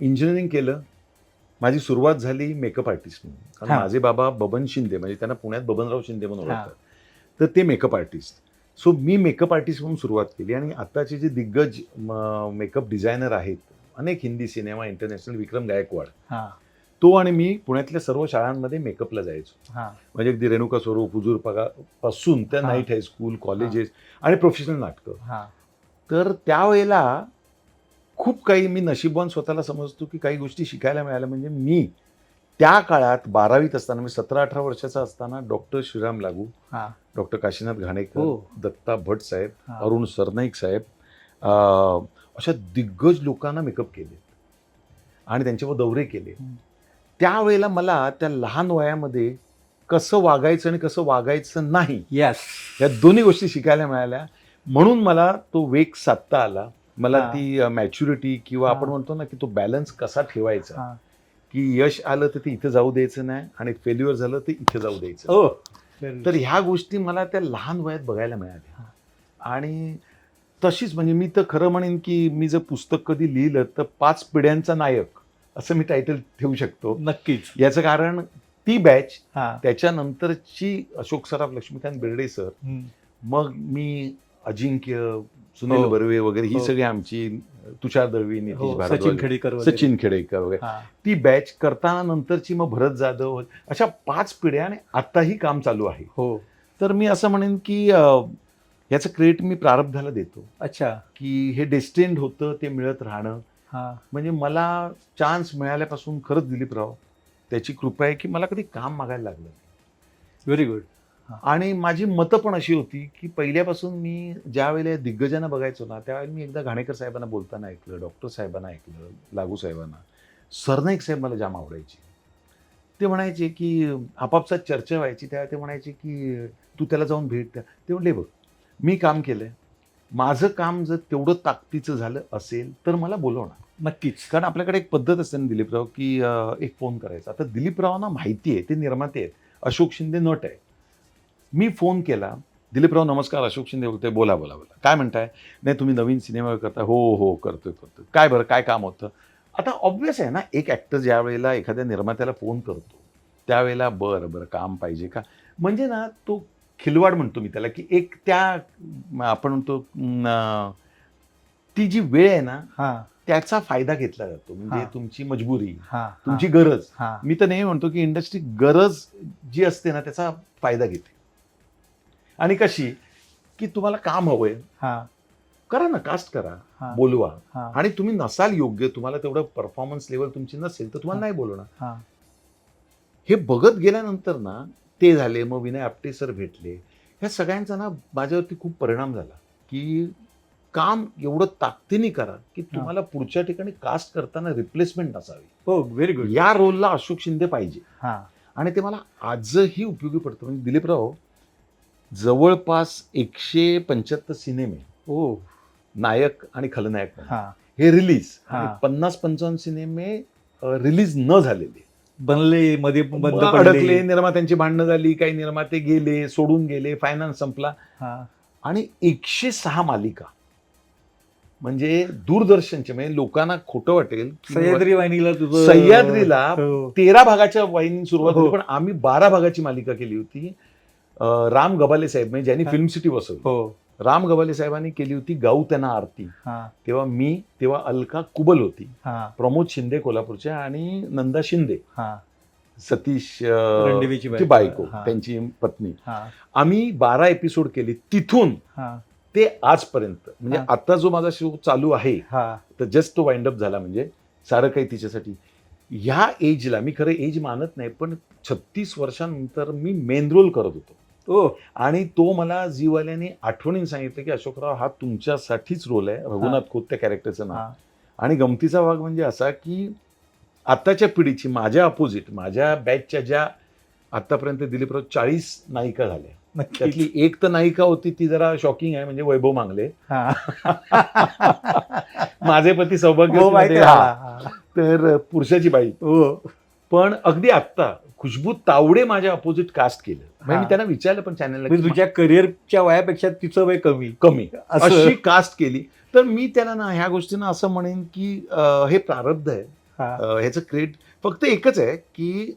Engineering केलं. माझी सुरुवात झाली मेकअप आर्टिस्ट म्हणून. कारण. माझे बाबा बबन शिंदे म्हणजे त्यांना पुण्यात बबनराव शिंदे म्हणून. ओळखतात. तर ते मेकअप आर्टिस्ट सो मी मेकअप आर्टिस्ट म्हणून सुरुवात केली आणि आत्ताचे जे दिग्गज मेकअप डिझायनर आहेत अनेक हिंदी सिनेमा इंटरनॅशनल विक्रम गायकवाड तो आणि मी पुण्यातल्या सर्व शाळांमध्ये मेकअपला जायचो. म्हणजे अगदी रेणुका स्वरूप हुजूर पगा पासून त्या. नाईट हायस्कूल कॉलेजेस आणि प्रोफेशनल नाटकं. तर त्यावेळेला खूप काही मी नशीबवान स्वतःला समजतो की काही गोष्टी शिकायला मिळाल्या म्हणजे मी त्या काळात बारावीत असताना मी सतरा अठरा वर्षाचा असताना डॉक्टर श्रीराम लागू हा डॉक्टर काशीनाथ घाणेकर हो. दत्ता भट साहेब. अरुण सरनाईक साहेब अशा दिग्गज लोकांना मेकअप केले आणि त्यांच्यावर दौरे केले. त्यावेळेला मला त्या लहान वयामध्ये कसं वागायचं आणि कसं वागायचं नाही येस या दोन्ही गोष्टी शिकायला मिळाल्या म्हणून मला तो वेग साधता आला मला हा. ती मॅच्युरिटी किंवा हा. आपण म्हणतो ना की तो बॅलन्स कसा ठेवायचा हा. की यश आलं तर ते इथं जाऊ द्यायचं नाही आणि फेल्युअर झालं तर इथे जाऊ द्यायचं. ओ तर ह्या गोष्टी मला त्या लहान वयात बघायला मिळाल्या. आणि तशीच म्हणजे मी तर खरं म्हणेन की मी जर पुस्तक कधी लिहिलं तर पाच पिढ्यांचा नायक असं मी टायटल ठेवू शकतो. नक्कीच. याचं कारण ती बॅच हा. त्याच्यानंतरची अशोक सराफ लक्ष्मीकांत बेर्डे सर. मग मी अजिंक्य सुनील हो. बर्वे वगैरे ही हो. सगळी आमची तुषार दळवी नितीश हो, भारद्वाज सचिन खेडेकर वगैरे. सचिन खेडेकर वगैरे. हा. ती बॅच करताना नंतरची मग भरत जाधव अशा पाच पिढ्या आणि आत्ताही काम चालू आहे. हो. तर मी असं म्हणेन की अं, याचं क्रेडिट मी प्रारब्धाला देतो. अच्छा. की हे डेस्टिन्ड होतं ते मिळत राहणं. हा. म्हणजे मला चान्स मिळाल्यापासून खरंच दिलीपराव त्याची कृपा आहे की मला कधी काम मागायला लागलं नाही. व्हेरी गुड आणि माझी मतं पण अशी होती की पहिल्यापासून मी ज्या वेळेला दिग्गजांना बघायचो ना त्यावेळेला मी एकदा घाणेकर साहेबांना बोलताना ऐकलं डॉक्टर साहेबांना ऐकलं लागू साहेबांना. सरनाईक साहेब मला जाम आवडायचे. ते म्हणायचे की आपापसात चर्चा व्हायची त्यावेळेला ते म्हणायचे की तू त्याला जाऊन भेट द्या. ते म्हणले बघ मी काम केलंय. माझं काम जर तेवढं ताकदीचं झालं असेल तर मला बोलवणार. नक्कीच. कारण आपल्याकडे एक पद्धत असते ना दिलीपराव की एक फोन करायचा. आता दिलीपरावांना माहिती आहे ते निर्माते आहेत. अशोक शिंदे नट आहे. मी फोन केला दिलीपराव नमस्कार अशोक शिंदे बोलते बोला बोला बोला. काय म्हणताय? नाही तुम्ही नवीन सिनेमा करता हो हो करतोय करतोय. काय बरं काय काम होतं? आता ऑब्विस आहे ना एक ॲक्टर ज्या वेळेला एखाद्या निर्मात्याला फोन करतो त्यावेळेला बरं बरं काम पाहिजे का? म्हणजे ना तो खिलवाड म्हणतो मी त्याला की एक त्या आपण म्हणतो ती जी वेळ आहे ना हा. त्याचा फायदा घेतला जातो. म्हणजे. तुमची मजबुरी तुमची गरज. मी तर नेहमी म्हणतो की इंडस्ट्री गरज जी असते ना त्याचा फायदा घेते. आणि कशी? की तुम्हाला काम हवंय. हा. करा ना कास्ट करा हा. बोलवा. हा. आणि तुम्ही नसाल योग्य तुम्हाला तेवढं परफॉर्मन्स लेवल तुमची नसेल तर तुम्हाला. नाही बोलवणार. हा. हे बघत गेल्यानंतर ना ते झाले मग विनय आपटे सर भेटले. ह्या सगळ्यांचा ना माझ्यावरती खूप परिणाम झाला. की काम एवढं ताकदीने करा की तुम्हाला पुढच्या ठिकाणी कास्ट करताना रिप्लेसमेंट नसावी. हो व्हेरी गुड या रोलला अशोक शिंदे पाहिजे. हा. आणि ते मला आजही उपयोगी पडतं. म्हणजे दिलीपराव जवळपास एकशे पंच्याहत्तर सिनेमे ओ. नायक आणि खलनायक हा. हे रिलीज हा. पन्नास पंचावन्न सिनेमे रिलीज न झालेले. बनले मध्ये बंद अडकले निर्मात्यांची भांडणं झाली काही निर्माते गेले सोडून गेले फायनान्स संपला. हा. आणि एकशे सहा मालिका म्हणजे दूरदर्शनचे म्हणजे लोकांना खोटं वाटेल की सह्याद्री वाहिनीला तुझं सह्याद्रीला हो. तेरा भागाच्या वाहिनी सुरुवात हो. झाली पण आम्ही बारा भागाची मालिका केली होती. राम गबाले साहेब म्हणजे ज्यांनी. फिल्म सिटी बसवली. हो. राम गबाले साहेबांनी केली होती गाऊ त्यांना आरती. तेव्हा मी तेव्हा अलका कुबल होती. प्रमोद शिंदे कोल्हापूरच्या आणि नंदा शिंदे. सतीश ची बायको. त्यांची पत्नी. आम्ही बारा एपिसोड केले. तिथून ते आजपर्यंत. म्हणजे. आता जो माझा शो चालू आहे हा. तर जस्ट तो वाइंड अप झाला म्हणजे सारं काही तिच्यासाठी. ह्या एजला मी खरं एज मानत नाही पण छत्तीस वर्षानंतर मी मेन रोल करत होतो. ओ आणि तो मला जीवाल्याने आठवणीने सांगितलं की अशोकराव हा तुमच्यासाठीच रोल आहे. रघुनाथ खोत त्या कॅरेक्टरचं नाव. हा. आणि गमतीचा भाग म्हणजे असा की आत्ताच्या पिढीची माझ्या अपोजिट माझ्या बॅचच्या ज्या आतापर्यंत दिलीपराव चाळीस नायिका झाल्या. त्यातली एक तर नायिका होती ती जरा शॉकिंग आहे म्हणजे वैभव मांगले. हा. माझे पती सौभाग्य हो. हा. तर पुरुषाची बाई. हो. पण अगदी आत्ता खुशबू तावडे माझ्या अपोजिट कास्ट केलं. म्हणजे. मी त्यांना विचारलं पण चॅनलला म्हणजे तुझ्या करिअरच्या वयापेक्षा तिचं वय कमी. कमी. असं. अशी कास्ट केली. तर मी त्याला ना ह्या गोष्टीनं असं म्हणेन की हे प्रारब्ध आहे. ह्याचं क्रेडिट फक्त एकच आहे की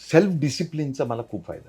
सेल्फ डिसिप्लिनचा मला खूप फायदा